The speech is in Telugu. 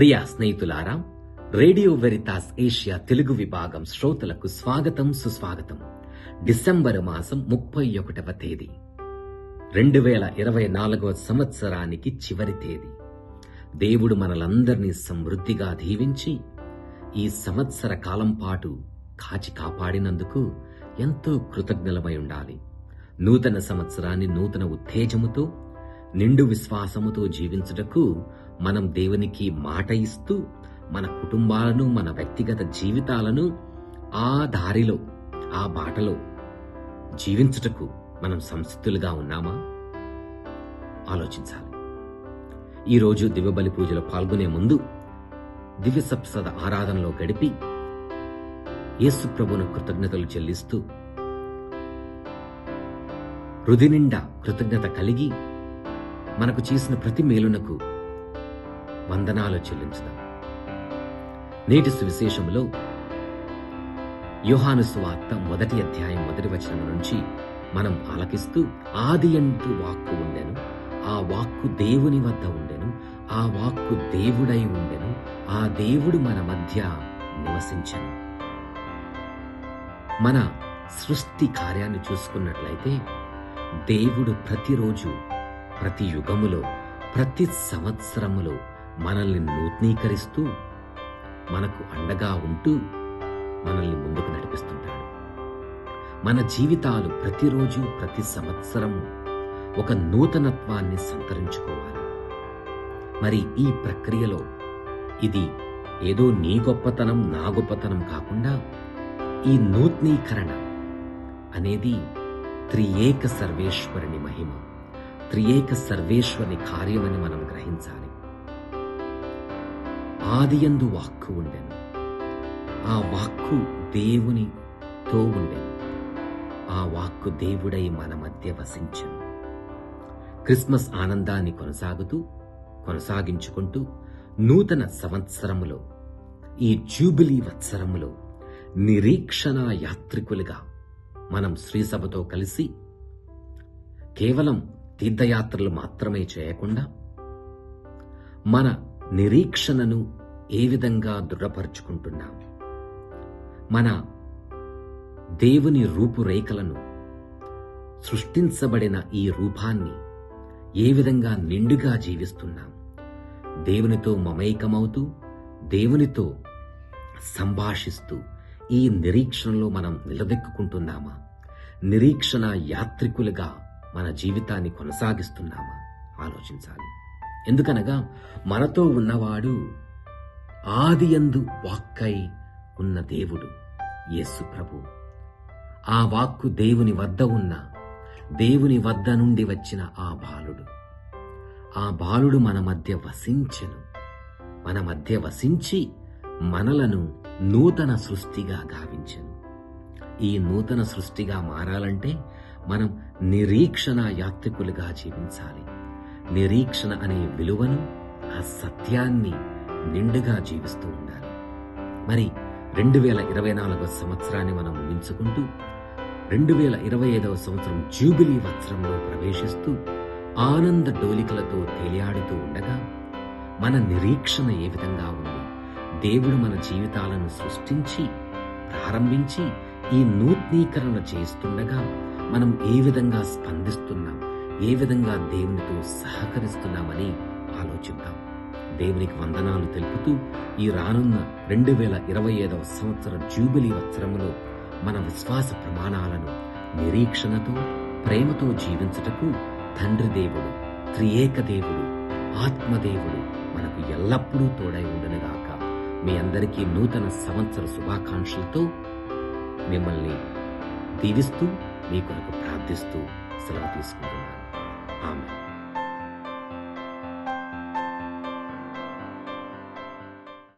ప్రియ స్నేహితులారా రేడియో వెరితాస్ ఏషియా తెలుగు విభాగం శ్రోతలకు స్వాగతం సుస్వాగతం. డిసెంబర్ మాసం ముప్పై ఒకటవ తేదీ. రెండు వేల ఇరవై నాలుగవ సంవత్సరానికి చివరి తేదీ. దేవుడు మనలందరినీ సమృద్ధిగా దీవించి ఈ సంవత్సర కాలం పాటు కాచి కాపాడినందుకు ఎంతో కృతజ్ఞలమై ఉండాలి. నూతన సంవత్సరాన్ని నూతన ఉత్తేజముతో నిండు విశ్వాసముతో జీవించుటకు మనం దేవునికి మాట ఇస్తూ మన కుటుంబాలను మన వ్యక్తిగత జీవితాలను ఆ దారిలో ఆ బాటలో జీవించుటకు మనం సంసిద్ధులుగా ఉన్నామా? ఆలోచించాలి. ఈరోజు దివ్యబలి పూజలో పాల్గొనే ముందు దివ్య సప్సద ఆరాధనలో గడిపి యేసు ప్రభును కృతజ్ఞతలు చెల్లిస్తూ హృది నిండా కృతజ్ఞత కలిగి మనకు చేసిన ప్రతి మేలునకు వందనాలు చెల్లించుదాం. నేటి సువిశేషంలో యోహాను సువార్త మొదటి అధ్యాయం మొదటి వచనం నుంచి మనం ఆలకిస్తూ ఆది అంటూ వాక్కు ఉండెను ఆ వాక్కు దేవుని వద్ద ఉండెను ఆ వాక్కు దేవుడై ఉండెను ఆ దేవుడు మన మధ్య నివసించను. మన సృష్టి కార్యాన్ని చూసుకున్నట్లయితే దేవుడు ప్రతిరోజు ప్రతి యుగములో ప్రతి సంవత్సరములో మనల్ని నూతనీకరిస్తూ మనకు అండగా ఉంటూ మనల్ని ముందుకు నడిపిస్తుంటాడు. మన జీవితాలు ప్రతిరోజు ప్రతి సంవత్సరము ఒక నూతనత్వాన్ని సంతరించుకోవాలి. మరి ఈ ప్రక్రియలో ఇది ఏదో నీ గొప్పతనం నా గొప్పతనం కాకుండా ఈ నూతనీకరణ అనేది త్రియేక సర్వేశ్వరుని మహిమ త్రియేక సర్వేశ్వరుని కార్యమని మనం గ్రహించాలి. ఆదియందు వాక్కు ఉండెను. ఆ వాక్కు దేవునితో ఉండెను ఆ వాక్కు దేవుడై మన మధ్య వసించను. క్రిస్మస్ ఆనందాన్ని కొనసాగుతూ కొనసాగించుకుంటూ నూతన సంవత్సరములో ఈ జూబిలీ వత్సరములో నిరీక్షణ యాత్రికులుగా మనం శ్రీసభతో కలిసి కేవలం తీర్థయాత్రలు మాత్రమే చేయకుండా మన నిరీక్షణను ఏ విధంగా దృఢపరుచుకుంటున్నాం? మన దేవుని రూపురేఖలను సృష్టించబడిన ఈ రూపాన్ని ఏ విధంగా నిండుగా జీవిస్తున్నాం? దేవునితో మమైకమవుతూ దేవునితో సంభాషిస్తూ ఈ నిరీక్షణలో మనం నిలదెక్కుంటున్నామా నిరీక్షణ యాత్రికులుగా మన జీవితాన్ని కొనసాగిస్తున్నామా? ఆలోచించాలి. ఎందుకనగా మనతో ఉన్నవాడు ఆదియందు వాక్కై ఉన్న దేవుడు యేసు ప్రభు. ఆ వాక్కు దేవుని వద్ద ఉన్న దేవుని వద్ద నుండి వచ్చిన ఆ బాలుడు. ఆ బాలుడు మన మధ్య వసించెను. మన మధ్య వసించి మనలను నూతన సృష్టిగా గావించెను. ఈ నూతన సృష్టిగా మారాలంటే మనం నిరీక్షణ యాత్రికులుగా జీవించాలి. నిరీక్షణ అనే విలువను ఆ సత్యాన్ని నిండుగా జీవిస్తూ ఉండాలి. మరి రెండు వేల ఇరవై నాలుగవ సంవత్సరాన్ని మనం ముగించుకుంటూ రెండు వేల ఇరవై ఐదవ సంవత్సరం జూబిలీ వత్సరంలో ప్రవేశిస్తూ ఆనంద డోలికలతో తేలియాడుతూ ఉండగా మన నిరీక్షణ ఏ విధంగా ఉంది? దేవుడు మన జీవితాలను సృష్టించి ప్రారంభించి ఈ నూతనీకరణ చేస్తుండగా మనం ఏ విధంగా స్పందిస్తున్నాం? ఏ విధంగా దేవునితో సహకరిస్తున్నామని ఆలోచిద్దాం. దేవునికి వందనాలు తెలుపుతూ ఈ రానున్న రెండు వేల ఇరవై ఐదవ సంవత్సర జూబిలీ వత్సరములో మన విశ్వాస ప్రమాణాలను నిరీక్షణతో ప్రేమతో జీవించుటకు తండ్రి దేవుడు త్రియేక దేవుడు ఆత్మదేవుడు మనకు ఎల్లప్పుడూ తోడై ఉండనుగాక. మీ అందరికీ నూతన సంవత్సర శుభాకాంక్షలతో మిమ్మల్ని దీవిస్తూ మీ కొరకు ప్రార్థిస్తూ సెలవు తీసుకుంటున్నాను. Amen.